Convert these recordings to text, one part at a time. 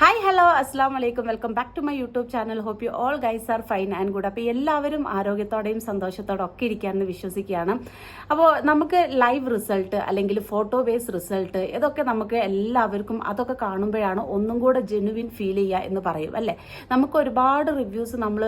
Hi hello അസ്സാം വലൈക്കും welcome back to my YouTube channel hope you all guys are fine and good അപ്പോൾ എല്ലാവരും ആരോഗ്യത്തോടെയും സന്തോഷത്തോടെ ഒക്കെ ഇരിക്കാമെന്ന് വിശ്വസിക്കുകയാണ്. അപ്പോൾ നമുക്ക് ലൈവ് റിസൾട്ട് അല്ലെങ്കിൽ ഫോട്ടോ ബേസ് റിസൾട്ട് ഇതൊക്കെ നമുക്ക് എല്ലാവർക്കും അതൊക്കെ കാണുമ്പോഴാണ് ഒന്നും കൂടെ ജെനുവിൻ ഫീൽ ചെയ്യുക എന്ന് പറയും അല്ലേ? നമുക്ക് ഒരുപാട് റിവ്യൂസ് നമ്മൾ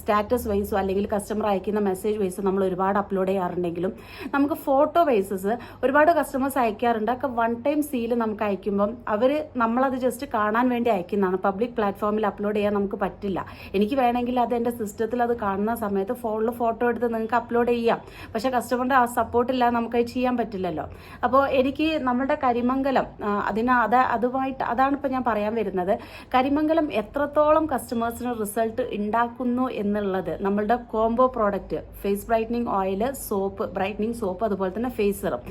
സ്റ്റാറ്റസ് വൈസോ അല്ലെങ്കിൽ കസ്റ്റമർ അയക്കുന്ന മെസ്സേജ് വൈസോ നമ്മൾ ഒരുപാട് അപ്ലോഡ് ചെയ്യാറുണ്ടെങ്കിലും നമുക്ക് ഫോട്ടോ ബേസസ് ഒരുപാട് കസ്റ്റമേഴ്സ് അയക്കാറുണ്ട്. ഒക്കെ വൺ ടൈം സീൽ നമുക്ക് അയക്കുമ്പം അവർ നമ്മളത് ജസ്റ്റ് കാണാൻ വേണ്ടി അയക്കുന്നതാണ്. പബ്ലിക് പ്ലാറ്റ്ഫോമിൽ അപ്ലോഡ് ചെയ്യാൻ നമുക്ക് പറ്റില്ല. എനിക്ക് വേണമെങ്കിൽ അത് എന്റെ സിസ്റ്റത്തിൽ അത് കാണുന്ന സമയത്ത് ഫോണിൽ ഫോട്ടോ എടുത്ത് നിങ്ങൾക്ക് അപ്ലോഡ് ചെയ്യാം. പക്ഷെ കസ്റ്റമറിന്റെ ആ സപ്പോർട്ട് ഇല്ലാതെ നമുക്ക് അത് ചെയ്യാൻ പറ്റില്ലല്ലോ. അപ്പോൾ എനിക്ക് നമ്മുടെ കരിമംഗലം അതിന് അത് അതുമായിട്ട് അതാണ് ഇപ്പോൾ ഞാൻ പറയാൻ വരുന്നത്. കരിമംഗലം എത്രത്തോളം കസ്റ്റമേഴ്സിന് റിസൾട്ട് ഉണ്ടാക്കുന്നു എന്നുള്ളത് നമ്മളുടെ combo product face brightening oil soap brightening soap അതുപോലെ തന്നെ ഫേസ് സിറം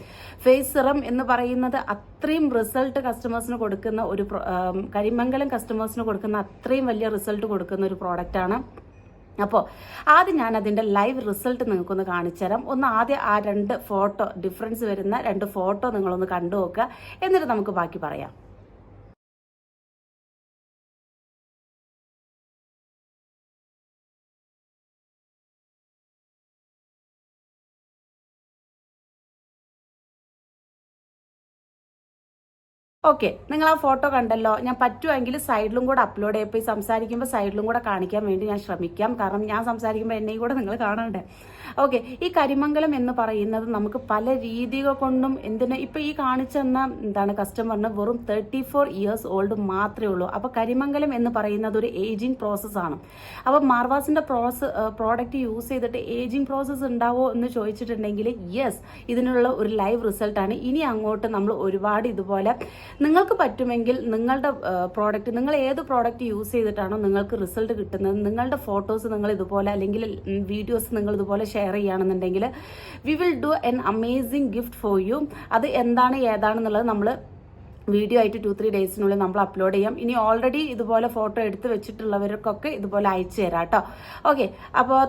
ഫേസ് സിറം എന്ന് പറയുന്നത് അത്രയും റിസൾട്ട് കസ്റ്റമേഴ്സിന് കൊടുക്കുന്ന ഒരു കരിമംഗലം കസ്റ്റമേഴ്സിന് കൊടുക്കുന്ന അത്രയും വലിയ റിസൾട്ട് കൊടുക്കുന്ന ഒരു പ്രോഡക്റ്റാണ് അപ്പോൾ ആദ്യം ഞാൻ അതിന്റെ ലൈവ് റിസൾട്ട് നിങ്ങൾക്കൊന്ന് കാണിച്ചു തരാം ഒന്ന് ആദ്യം ആ രണ്ട് ഫോട്ടോ ഡിഫറൻസ് വരുന്ന രണ്ട് ഫോട്ടോ നിങ്ങളൊന്ന് കണ്ടു നോക്കുക എന്നിട്ട് നമുക്ക് ബാക്കി പറയാം. ഓക്കെ നിങ്ങൾ ആ ഫോട്ടോ കണ്ടല്ലോ. ഞാൻ പറ്റുമെങ്കിൽ സൈഡിലും കൂടെ അപ്ലോഡ് ചെയ്യപ്പോൾ സംസാരിക്കുമ്പോൾ സൈഡിലും കൂടെ കാണിക്കാൻ വേണ്ടി ഞാൻ ശ്രമിക്കാം. കാരണം ഞാൻ സംസാരിക്കുമ്പോൾ എന്നെയും കൂടെ നിങ്ങൾ കാണണ്ടേ? ഓക്കെ ഈ കരിമംഗലം എന്ന് പറയുന്നത് നമുക്ക് പല രീതികൾ കൊണ്ടും എന്തിനാ ഇപ്പൊ ഈ കാണിച്ചെന്ന എന്താണ് കസ്റ്റമറിന് വെറും തേർട്ടി ഫോർ ഇയേഴ്സ് ഓൾഡ് മാത്രമേ ഉള്ളൂ. അപ്പോൾ കരിമംഗലം എന്ന് പറയുന്നത് ഒരു ഏജിങ് പ്രോസസ്സാണ് അപ്പോൾ മാർവാസിന്റെ പ്രോസസ് പ്രോഡക്റ്റ് യൂസ് ചെയ്തിട്ട് ഏജിങ് പ്രോസസ് ഉണ്ടാവോ എന്ന് ചോദിച്ചിട്ടുണ്ടെങ്കിൽ യെസ് ഇതിനുള്ള ഒരു ലൈവ് റിസൾട്ട് ആണ്. ഇനി അങ്ങോട്ട് നമ്മൾ ഒരുപാട് ഇതുപോലെ നിങ്ങൾക്ക് പറ്റുമെങ്കിൽ നിങ്ങളുടെ പ്രോഡക്റ്റ് നിങ്ങൾ ഏത് പ്രോഡക്റ്റ് യൂസ് ചെയ്തിട്ടാണോ നിങ്ങൾക്ക് റിസൾട്ട് കിട്ടുന്നത് നിങ്ങളുടെ ഫോട്ടോസ് നിങ്ങൾ ഇതുപോലെ അല്ലെങ്കിൽ വീഡിയോസ് നിങ്ങൾ ഇതുപോലെ ഷെയർ ചെയ്യുകയാണെന്നുണ്ടെങ്കിൽ we will do an amazing gift for you അത് എന്താണ് ഏതാണെന്നുള്ളത് നമ്മൾ വീഡിയോ ആയിട്ട് ടു ത്രീ ഡേയ്സിനുള്ളിൽ നമ്മൾ അപ്ലോഡ് ചെയ്യാം. ഇനി ഓൾറെഡി ഇതുപോലെ ഫോട്ടോ എടുത്ത് വെച്ചിട്ടുള്ളവർക്കൊക്കെ ഇതുപോലെ അയച്ചു തരാം കേട്ടോ. ഓക്കെ അപ്പോൾ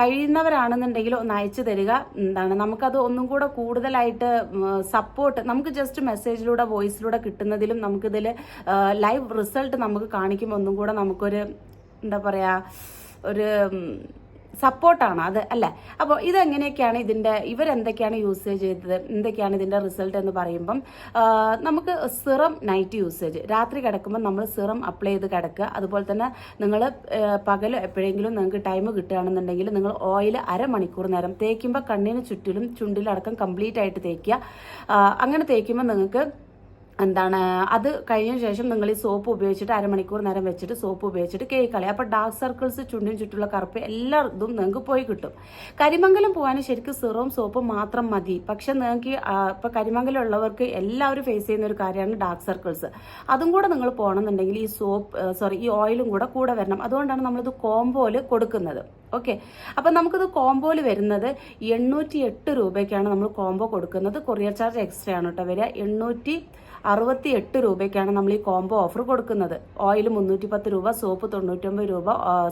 കഴിയുന്നവരാണെന്നുണ്ടെങ്കിൽ ഒന്ന് അയച്ചു തരിക. എന്താണ് നമുക്കത് ഒന്നും കൂടെ കൂടുതലായിട്ട് സപ്പോർട്ട് നമുക്ക് ജസ്റ്റ് മെസ്സേജിലൂടെ വോയിസിലൂടെ കിട്ടുന്നതിലും നമുക്കിതിൽ ലൈവ് റിസൾട്ട് നമുക്ക് കാണിക്കുമ്പോൾ ഒന്നും കൂടെ നമുക്കൊരു എന്താ പറയുക ഒരു സപ്പോർട്ടാണ് അത് അല്ലേ? അപ്പോൾ ഇതെങ്ങനെയൊക്കെയാണ് ഇതിന്റെ ഇവരെന്തൊക്കെയാണ് യൂസേജ് ചെയ്തത് എന്തൊക്കെയാണ് ഇതിന്റെ റിസൾട്ട് എന്ന് പറയുമ്പം നമുക്ക് സിറം നൈറ്റ് യൂസേജ് രാത്രി കിടക്കുമ്പോൾ നമ്മൾ സിറം അപ്ലൈ ചെയ്ത് കിടക്കുക. അതുപോലെ തന്നെ നിങ്ങൾ പകൽ എപ്പോഴെങ്കിലും നിങ്ങൾക്ക് ടൈം കിട്ടുകയാണെന്നുണ്ടെങ്കിൽ നിങ്ങൾ ഓയിൽ അരമണിക്കൂർ നേരം തേക്കുമ്പോൾ കണ്ണിന് ചുറ്റിലും ചുണ്ടിലടക്കം കംപ്ലീറ്റ് ആയിട്ട് തേക്കുക. അങ്ങനെ തേക്കുമ്പോൾ നിങ്ങൾക്ക് എന്താണ് അത് കഴിഞ്ഞ ശേഷം നിങ്ങൾ ഈ സോപ്പ് ഉപയോഗിച്ചിട്ട് അരമണിക്കൂർ നേരം വെച്ചിട്ട് സോപ്പ് ഉപയോഗിച്ചിട്ട് കേക്ക് കളയും. അപ്പോൾ ഡാർക്ക് സർക്കിൾസ് ചുണ്ടിന് ചുറ്റുള്ള കറുപ്പ് എല്ലാ ഇതും നിങ്ങൾക്ക് പോയി കിട്ടും. കരിമംഗലം പോകാൻ ശരിക്കും സിറവും സോപ്പും മാത്രം മതി. പക്ഷെ നിങ്ങൾക്ക് ഇപ്പോൾ കരിമംഗലം ഉള്ളവർക്ക് എല്ലാവരും ഫേസ് ചെയ്യുന്ന ഒരു കാര്യമാണ് ഡാർക്ക് സർക്കിൾസ് അതും കൂടെ നിങ്ങൾ പോകണമെന്നുണ്ടെങ്കിൽ ഈ സോപ്പ് സോറി ഈ ഓയിലും കൂടെ കൂടെ വരണം. അതുകൊണ്ടാണ് നമ്മളിത് കോംബോയിൽ കൊടുക്കുന്നത്. ഓക്കെ അപ്പം നമുക്കിത് കോംബോയിൽ വരുന്നത് എണ്ണൂറ്റി എട്ട് രൂപയ്ക്കാണ് നമ്മൾ കോംബോ കൊടുക്കുന്നത്. കൊറിയർ ചാർജ് എക്സ്ട്രാ ആണ് കേട്ടോ വരിക. എണ്ണൂറ്റി അറുപത്തി എട്ട് രൂപയ്ക്കാണ് നമ്മൾ ഈ കോംബോ ഓഫർ കൊടുക്കുന്നത്. ഓയിൽ മുന്നൂറ്റി പത്ത് രൂപ സോപ്പ് തൊണ്ണൂറ്റൊമ്പത് രൂപ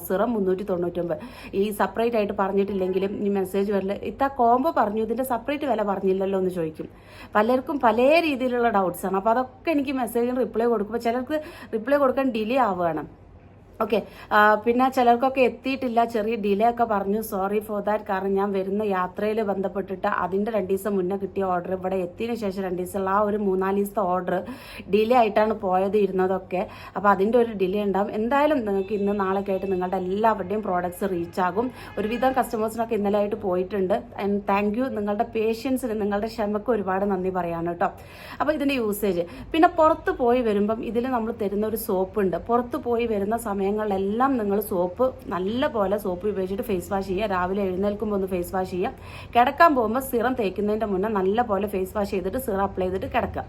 സിറം മുന്നൂറ്റി തൊണ്ണൂറ്റൊമ്പത് ഈ സെപ്പറേറ്റ് ആയിട്ട് പറഞ്ഞിട്ടില്ലെങ്കിലും ഈ മെസ്സേജ് വരില്ല. ഇത്ത കോംബോ പറഞ്ഞു ഇതിന്റെ സെപ്പറേറ്റ് വില പറഞ്ഞില്ലല്ലോ എന്ന് ചോദിക്കും. പലർക്കും പല രീതിയിലുള്ള ഡൗട്ട്സ് ആണ്. അപ്പോൾ അതൊക്കെ എനിക്ക് മെസ്സേജിന് റിപ്ലൈ കൊടുക്കുമ്പോൾ ചിലർക്ക് റിപ്ലൈ കൊടുക്കാൻ ഡിലേ ആവുകയാണ്. ഓക്കെ പിന്നെ ചിലർക്കൊക്കെ എത്തിയിട്ടില്ല ചെറിയ ഡിലേ ഒക്കെ പറഞ്ഞു. സോറി ഫോർ ദാറ്റ് കാരണം ഞാൻ വരുന്ന യാത്രയിൽ ബന്ധപ്പെട്ടിട്ട് അതിന്റെ രണ്ട് ദിവസം മുന്നേ കിട്ടിയ ഓർഡർ ഇവിടെ എത്തിയതിന് ശേഷം രണ്ട് ദിവസമുള്ള ആ ഒരു മൂന്നാൽ ദിവസത്തെ ഓർഡർ ഡിലേ ആയിട്ടാണ് പോയത് ഇരുന്നതൊക്കെ. അപ്പോൾ അതിന്റെ ഒരു ഡിലേ ഉണ്ടാകും എന്തായാലും നിങ്ങൾക്ക് ഇന്ന് നാളെ ആയിട്ട് നിങ്ങളുടെ എല്ലാവരുടെയും പ്രോഡക്റ്റ്സ് റീച്ച് ആകും. ഒരുവിധം കസ്റ്റമേഴ്സിനൊക്കെ ഇന്നലെ ആയിട്ട് പോയിട്ടുണ്ട്. ആൻഡ് താങ്ക് യു നിങ്ങളുടെ പേഷ്യൻസിന് നിങ്ങളുടെ ക്ഷമക്ക് ഒരുപാട് നന്ദി പറയാണ് കേട്ടോ. അപ്പോൾ ഇതിന്റെ യൂസേജ് പിന്നെ പുറത്ത് പോയി വരുമ്പം ഇതിൽ നമ്മൾ തരുന്ന ഒരു സോപ്പ് ഉണ്ട്. പുറത്ത് പോയി വരുന്ന സമയങ്ങളിലെല്ലാം നിങ്ങൾ സോപ്പ് നല്ല പോലെ സോപ്പ് ഉപയോഗിച്ചിട്ട് ഫേസ് വാഷ് ചെയ്യുക. രാവിലെ എഴുന്നേൽക്കുമ്പോൾ ഒന്ന് ഫേസ് വാഷ് ചെയ്യുക. കിടക്കാൻ പോകുമ്പോൾ സിറം തേക്കുന്നതിന്റെ മുന്നേ നല്ല പോലെ ഫേസ് വാഷ് ചെയ്തിട്ട് സിറം അപ്ലൈ ചെയ്തിട്ട് കിടക്കുക.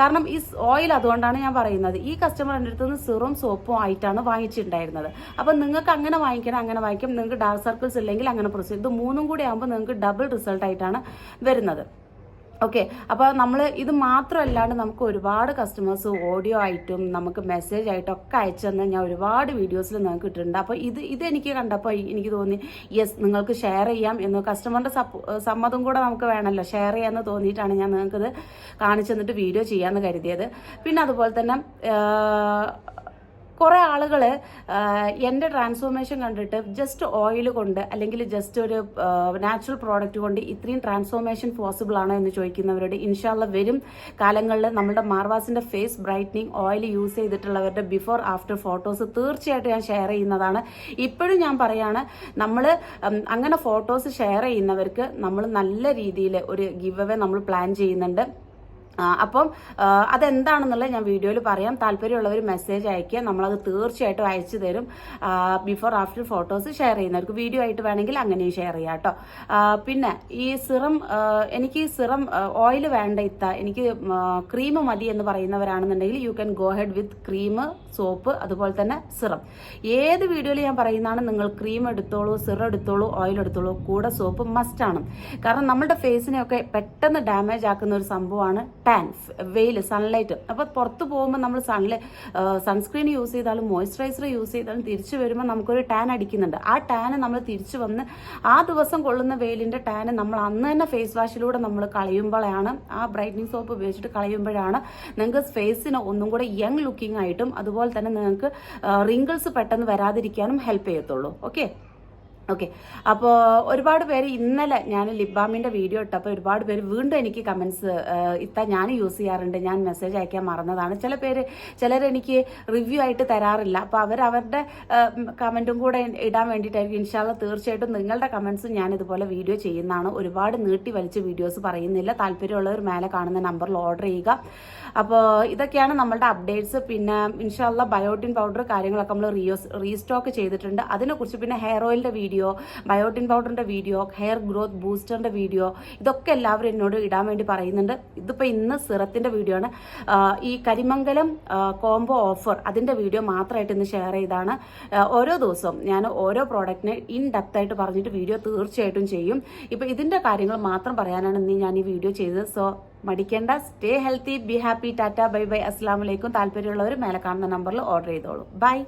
കാരണം ഈ ഓയിൽ അതുകൊണ്ടാണ് ഞാൻ പറയുന്നത്. ഈ കസ്റ്റമർ എന്റെ അടുത്ത് നിന്ന് സിറും സോപ്പും ആയിട്ടാണ് വാങ്ങിച്ചിട്ടുണ്ടായിരുന്നത്. അപ്പം നിങ്ങൾക്ക് അങ്ങനെ വാങ്ങിക്കണം അങ്ങനെ വാങ്ങിക്കും. നിങ്ങൾക്ക് ഡാർക്ക് സർക്കിൾസ് ഇല്ലെങ്കിൽ അങ്ങനെ പ്രൊസീജ് ഇത് മൂന്നും കൂടി ആകുമ്പോൾ നിങ്ങൾക്ക് ഡബിൾ റിസൾട്ട് ആയിട്ടാണ് വരുന്നത്. ഓക്കെ അപ്പോൾ നമ്മൾ ഇത് മാത്രമല്ലാണ്ട് നമുക്ക് ഒരുപാട് കസ്റ്റമേഴ്സ് ഓഡിയോ ആയിട്ടും നമുക്ക് മെസ്സേജ് ആയിട്ടും ഒക്കെ അയച്ചു തന്നെ ഞാൻ ഒരുപാട് വീഡിയോസിൽ നിങ്ങൾക്ക് ഇട്ടിട്ടുണ്ട്. അപ്പോൾ ഇത് ഇത് എനിക്ക് കണ്ടപ്പോൾ എനിക്ക് തോന്നി യെസ് നിങ്ങൾക്ക് ഷെയർ ചെയ്യാം എന്ന് കസ്റ്റമറിന്റെ സമ്മതം കൂടെ നമുക്ക് വേണമല്ലോ. ഷെയർ ചെയ്യാമെന്ന് തോന്നിയിട്ടാണ് ഞാൻ നിങ്ങൾക്കിത് കാണിച്ചു തന്നിട്ട് വീഡിയോ ചെയ്യാമെന്ന് കരുതിയത്. പിന്നെ അതുപോലെ തന്നെ കുറേ ആളുകൾ എന്റെ ട്രാൻസ്ഫോർമേഷൻ കണ്ടിട്ട് ജസ്റ്റ് ഓയിൽ കൊണ്ട് അല്ലെങ്കിൽ ജസ്റ്റ് ഒരു നാച്ചുറൽ പ്രോഡക്റ്റ് കൊണ്ട് ഇത്രയും ട്രാൻസ്ഫോർമേഷൻ പോസിബിൾ ആണോ എന്ന് ചോദിക്കുന്നവരോട് ഇൻഷാല്ല വരും. കാലങ്ങളിൽ നമ്മുടെ മാർവാസിന്റെ ഫേസ് ബ്രൈറ്റനിങ് ഓയിൽ യൂസ് ചെയ്തിട്ടുള്ളവരുടെ ബിഫോർ ആഫ്റ്റർ ഫോട്ടോസ് തീർച്ചയായിട്ടും ഞാൻ ഷെയർ ചെയ്യുന്നതാണ്. ഇപ്പോഴും ഞാൻ പറയാണ് നമ്മൾ അങ്ങനെ ഫോട്ടോസ് ഷെയർ ചെയ്യുന്നവർക്ക് നമ്മൾ നല്ല രീതിയിൽ ഒരു ഗിവ് അവേ നമ്മൾ പ്ലാൻ ചെയ്യുന്നുണ്ട്. അപ്പം അതെന്താണെന്നുള്ളത് ഞാൻ വീഡിയോയിൽ പറയാം. താല്പര്യമുള്ളവർ മെസ്സേജ് അയക്കുക നമ്മളത് തീർച്ചയായിട്ടും അയച്ചു തരും. ബിഫോർ ആഫ്റ്റർ ഫോട്ടോസ് ഷെയർ ചെയ്യുന്നവർക്ക് വീഡിയോ ആയിട്ട് വേണമെങ്കിൽ അങ്ങനെയും ഷെയർ ചെയ്യാം കേട്ടോ പിന്നെ ഈ സിറം എനിക്ക് ഈ സിറം ഓയിൽ വേണ്ട ഇത്ത. എനിക്ക് ക്രീം മതി എന്ന് പറയുന്നവരാണെന്നുണ്ടെങ്കിൽ you can go head with cream soap അതുപോലെ തന്നെ സിറം. ഏത് വീഡിയോയിൽ ഞാൻ പറയുന്നതാണ് നിങ്ങൾ ക്രീം എടുത്തോളൂ സിറം എടുത്തോളൂ ഓയിൽ എടുത്തോളൂ കൂടെ സോപ്പ് മസ്റ്റാണ് കാരണം നമ്മുടെ ഫേസിനെയൊക്കെ പെട്ടെന്ന് ഡാമേജ് ആക്കുന്ന ഒരു സംഭവമാണ് ടാൻ വെയിൽ സൺലൈറ്റ് അപ്പോൾ പുറത്ത് പോകുമ്പോൾ നമ്മൾ സൺലൈ സൺസ്ക്രീൻ യൂസ് ചെയ്താലും മോയ്സ്ചറൈസർ യൂസ് ചെയ്താലും തിരിച്ചു വരുമ്പോൾ നമുക്കൊരു ടാൻ അടിക്കുന്നുണ്ട്. ആ ടാന് നമ്മൾ തിരിച്ചു വന്ന് ആ ദിവസം കൊള്ളുന്ന വെയിലിന്റെ ടാന് നമ്മൾ അന്ന് തന്നെ ഫേസ് വാഷിലൂടെ നമ്മൾ കളയുമ്പോഴാണ് ആ ബ്രൈറ്റനിങ് സോപ്പ് ഉപയോഗിച്ചിട്ട് കളയുമ്പോഴാണ് നിങ്ങൾക്ക് ഫേസിന് ഒന്നും കൂടെ യങ് ലുക്കിംഗ് ആയിട്ടും അതുപോലെ തന്നെ നിങ്ങൾക്ക് റിങ്കിൾസ് പെട്ടെന്ന് വരാതിരിക്കാനും ഹെൽപ്പ് ചെയ്യത്തുള്ളൂ. ഓക്കെ ഓക്കെ അപ്പോൾ ഒരുപാട് പേര് ഇന്നലെ ഞാൻ ലിബാമിന്റെ വീഡിയോ ഇട്ടപ്പോൾ ഒരുപാട് പേര് വീണ്ടും എനിക്ക് കമൻസ് ഇത്ത ഞാൻ യൂസ് ചെയ്യാറുണ്ട്. ഞാൻ മെസ്സേജ് അയക്കാൻ മറന്നതാണ്. ചില പേര് ചിലർ എനിക്ക് റിവ്യൂ ആയിട്ട് തരാറില്ല. അപ്പോൾ അവർ അവരുടെ കമന്റും കൂടെ ഇടാൻ വേണ്ടിയിട്ടായിരിക്കും. ഇൻഷാല്ല തീർച്ചയായിട്ടും നിങ്ങളുടെ കമൻസും ഞാൻ ഇതുപോലെ വീഡിയോ ചെയ്യുന്നതാണ്. ഒരുപാട് നീട്ടി വലിച്ച് വീഡിയോസ് പറയുന്നില്ല. താല്പര്യമുള്ളവർ മേലെ കാണുന്ന നമ്പറിൽ ഓർഡർ ചെയ്യുക. അപ്പോൾ ഇതൊക്കെയാണ് നമ്മളുടെ അപ്ഡേറ്റ്സ് പിന്നെ ഇൻഷാല്ല ബയോട്ടിൻ പൗഡർ കാര്യങ്ങളൊക്കെ നമ്മൾ റീസ്റ്റോക്ക് ചെയ്തിട്ടുണ്ട്. അതിനെക്കുറിച്ച് പിന്നെ ഹെയർ ഓയിലിന്റെ വീഡിയോ ബയോട്ടിൻ പൗഡറിന്റെ വീഡിയോ ഹെയർ ഗ്രോത്ത് ബൂസ്റ്ററിന്റെ വീഡിയോ ഇതൊക്കെ എല്ലാവരും എന്നോട് ഇടാൻ വേണ്ടി പറയുന്നുണ്ട്. ഇതിപ്പോൾ ഇന്ന് സിറത്തിന്റെ വീഡിയോ ആണ്. ഈ കരിമംഗലം കോംബോ ഓഫർ അതിന്റെ വീഡിയോ മാത്രമായിട്ട് ഇന്ന് ഷെയർ ചെയ്താണ്. ഓരോ ദിവസവും ഞാൻ ഓരോ പ്രോഡക്റ്റിനെ ഇൻ ഡെപ്ത് ആയിട്ട് പറഞ്ഞിട്ട് വീഡിയോ തീർച്ചയായിട്ടും ചെയ്യും. ഇപ്പോൾ ഇതിന്റെ കാര്യങ്ങൾ മാത്രം പറയാനാണ് ഇന്ന് ഞാൻ ഈ വീഡിയോ ചെയ്തത്. So മടിക്കേണ്ട stay healthy be happy tata bye bye അസ്സാം വലൈക്കും താല്പര്യമുള്ളവർ മേലെ കാണുന്ന നമ്പറിൽ ഓർഡർ ചെയ്തോളൂ. ബൈ